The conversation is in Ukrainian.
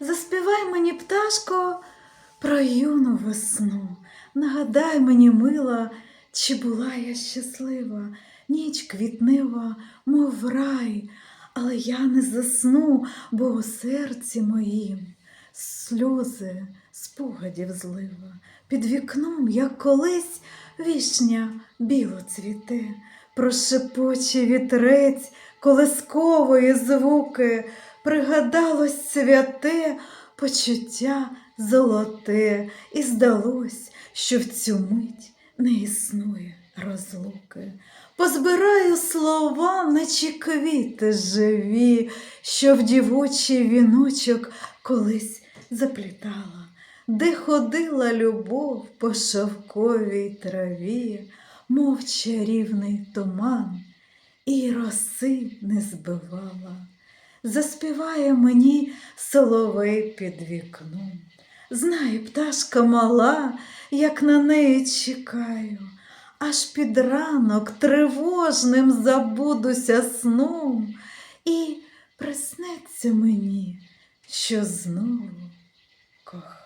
Заспівай мені, пташко, про юну весну. Нагадай мені, мила, чи була я щаслива, ніч квітнева, мов рай, але я не засну, бо у серці моїм сльози спогадів злива. Під вікном, як колись, вішня біло цвіте, прошепоче вітрець колискової звуки, пригадалось святе почуття золоте, і здалось, що в цю мить не існує розлуки. Позбираю слова, наче квіти живі, що в дівочий віночок колись заплітала, де ходила любов по шовковій траві, мов чарівний туман, і роси не збивала. Заспіває мені соловей під вікном. Знає, пташка мала, як на неї чекаю, аж під ранок тривожним забудуся сном, і приснеться мені, що знову кохаю.